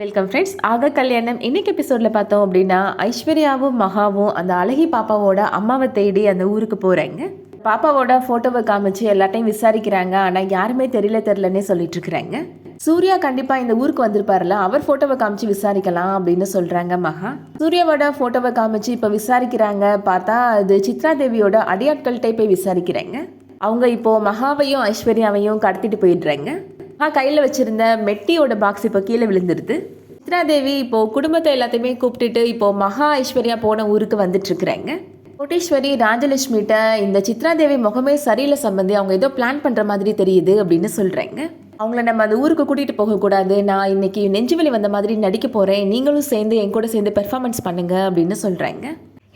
Welcome friends ஆக கல்யாணம் இன்னைக்கு எபிசோடில் பார்த்தோம் அப்படின்னா ஐஸ்வர்யாவும் மகாவும் அந்த அழகி பாப்பாவோட அம்மாவை தேடி அந்த ஊருக்கு போகிறாங்க பாப்பாவோட ஃபோட்டோவை காமிச்சு எல்லாத்தையும் விசாரிக்கிறாங்க. ஆனால் யாருமே தெரியல தெரிலன்னே சொல்லிட்டு இருக்கிறாங்க. சூர்யா கண்டிப்பாக இந்த ஊருக்கு வந்திருப்பார்ல அவர் ஃபோட்டோவை காமிச்சு விசாரிக்கலாம் அப்படின்னு சொல்கிறாங்க மகா. சூர்யாவோட ஃபோட்டோவை காமிச்சு இப்போ விசாரிக்கிறாங்க. பார்த்தா அது சித்ரா தேவியோட அடியாட்கள்கிட்ட போய் விசாரிக்கிறாங்க. அவங்க இப்போ மகாவையும் ஐஸ்வர்யாவையும் கடத்திட்டு போயிடுறாங்க. ஆ கையில் வச்சுருந்த மெட்டியோட பாக்ஸ் இப்போ கீழே விழுந்துருது. சித்ராதேவி இப்போது குடும்பத்தை எல்லாத்தையுமே கூப்பிட்டுட்டு இப்போது மகா ஐஸ்வர்யா போன ஊருக்கு வந்துட்டுருக்குறேங்க. கோட்டீஸ்வரி ராஜலட்சுமிகிட்ட இந்த சித்ராதேவி முகமே சரியில்லை சம்பந்தி அவங்க ஏதோ பிளான் பண்ணுற மாதிரி தெரியுது அப்படின்னு சொல்கிறாங்க அவங்கள நம்ம அந்த ஊருக்கு கூட்டிகிட்டு போகக்கூடாது. நான் இன்றைக்கி நெஞ்சுவலி வந்த மாதிரி நடிக்க போகிறேன் நீங்களும் சேர்ந்து என் கூட சேர்ந்து பெர்ஃபார்மன்ஸ் பண்ணுங்க அப்படின்னு சொல்கிறாங்க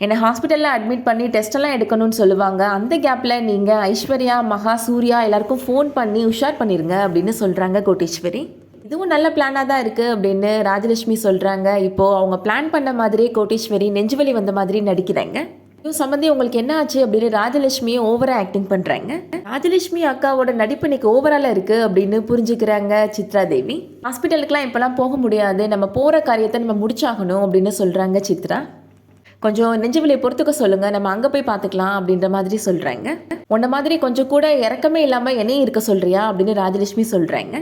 என்னை ஹாஸ்பிட்டலில் அட்மிட் பண்ணி டெஸ்ட்டெல்லாம் எடுக்கணும்னு சொல்லுவாங்க. அந்த கேப்பில் நீங்கள் ஐஸ்வர்யா மகா சூர்யா எல்லாருக்கும் ஃபோன் பண்ணி உஷார் பண்ணிடுங்க அப்படின்னு சொல்கிறாங்க கோட்டீஸ்வரி. இதுவும் நல்ல பிளானாக தான் இருக்குது அப்படின்னு ராஜலட்சுமி சொல்கிறாங்க இப்போது அவங்க பிளான் பண்ண மாதிரியே கோட்டீஸ்வரி நெஞ்சுவலி வந்த மாதிரி நடிக்கிறாங்க. இது சம்மந்தி உங்களுக்கு என்ன ஆச்சு அப்படின்னு ராஜலட்சுமியும் ஓவராக ஆக்டிங் பண்ணுறாங்க ராஜலட்சுமி அக்காவோட நடிப்பு இன்னைக்கு ஓவராலாக இருக்குது அப்படின்னு புரிஞ்சுக்கிறாங்க சித்ரா தேவி. ஹாஸ்பிட்டலுக்குலாம் இப்போலாம் போக முடியாது. நம்ம போகிற காரியத்தை நம்ம முடிச்சாகணும் அப்படின்னு சொல்கிறாங்க சித்ரா. கொஞ்சம் நெஞ்சுவலியை பொறுத்துக்க சொல்லுங்க. நம்ம அங்கே போய் பார்த்துக்கலாம் அப்படின்ற மாதிரி சொல்கிறாங்க உன்ன மாதிரி கொஞ்சம் கூட இறக்கமே இல்லாமல் என்னையும் இருக்க சொல்றியா அப்படின்னு ராஜலட்சுமி சொல்கிறாங்க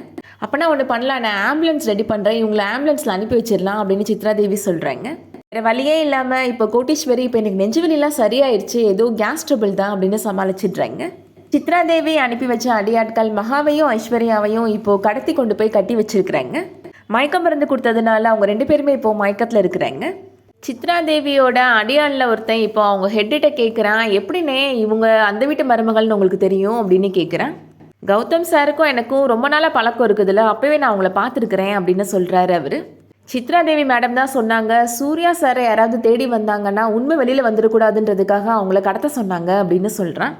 அப்போனா ஒன்று பண்ணலாம். நான் ஆம்புலன்ஸ் ரெடி பண்ணுறேன் இவங்களை ஆம்புலன்ஸில் அனுப்பி வச்சிடலாம் அப்படின்னு சித்ராதேவி சொல்கிறாங்க வேறு வழியே இல்லாமல் இப்போ கோட்டீஸ்வரி இப்போ எனக்கு நெஞ்சுவலிலாம் சரியாயிருச்சு. ஏதோ கேஸ் ட்ரபிள் தான் அப்படின்னு சமாளிச்சிடுறாங்க. சித்ராதேவி அனுப்பி வச்ச அடியாட்கள் மகாவையும் ஐஸ்வர்யாவையும் இப்போ கடத்தி கொண்டு போய் கட்டி வச்சிருக்கிறாங்க. மயக்கம் மருந்து கொடுத்ததுனால அவங்க ரெண்டு பேருமே இப்போ மயக்கத்தில் இருக்கிறாங்க. சித்ரா தேவியோட அடியாளில் ஒருத்தன் இப்போ அவங்க ஹெட்டிட்ட கேட்குறான் எப்படின்னே இவங்க அந்த வீட்டு மருமகள்னு உங்களுக்கு தெரியும் அப்படின்னு கேட்குறான் கௌதம் சாருக்கும் எனக்கும் ரொம்ப நாளாக பழக்கம் இருக்குதுல்ல. அப்போவே நான் அவங்கள பார்த்துருக்குறேன் அப்படின்னு சொல்கிறாரு அவர். சித்ரா தேவி மேடம் தான் சொன்னாங்க சூர்யா சாரை யாராவது தேடி வந்தாங்கன்னா உண்மை வெளியில் வந்துடக்கூடாதுன்றதுக்காக அவங்கள கடத்த சொன்னாங்க அப்படின்னு சொல்கிறான்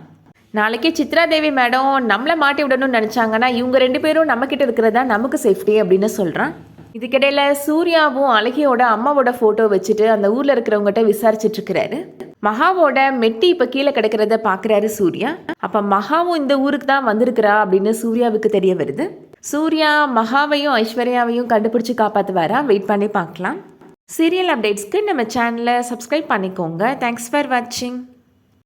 நாளைக்கு சித்ரா தேவி மேடம் நம்மளை மாட்டி விடணும்னு நினச்சாங்கன்னா இவங்க ரெண்டு பேரும் நம்மக்கிட்ட இருக்கிறதா நமக்கு சேஃப்டி அப்படின்னு சொல்கிறான் இதுக்கிடையில சூர்யாவும் அழகியோட அம்மாவோட ஃபோட்டோ வச்சுட்டு அந்த ஊரில் இருக்கிறவங்ககிட்ட விசாரிச்சுட்டு இருக்கிறாரு. மகாவோட மெட்டி இப்போ கீழே கிடக்கிறத பார்க்குறாரு சூர்யா. அப்போ மகாவும் இந்த ஊருக்கு தான் வந்திருக்கிறா அப்படின்னு சூர்யாவுக்கு தெரிய வருது. சூர்யா மகாவையும் ஐஸ்வர்யாவையும் கண்டுபிடிச்சு காப்பாற்றுவாரா வெயிட் பண்ணி பார்க்கலாம். சீரியல் அப்டேட்ஸ்க்கு நம்ம சேனலை சப்ஸ்கிரைப் பண்ணிக்கோங்க. தேங்க்ஸ் ஃபார் வாட்சிங்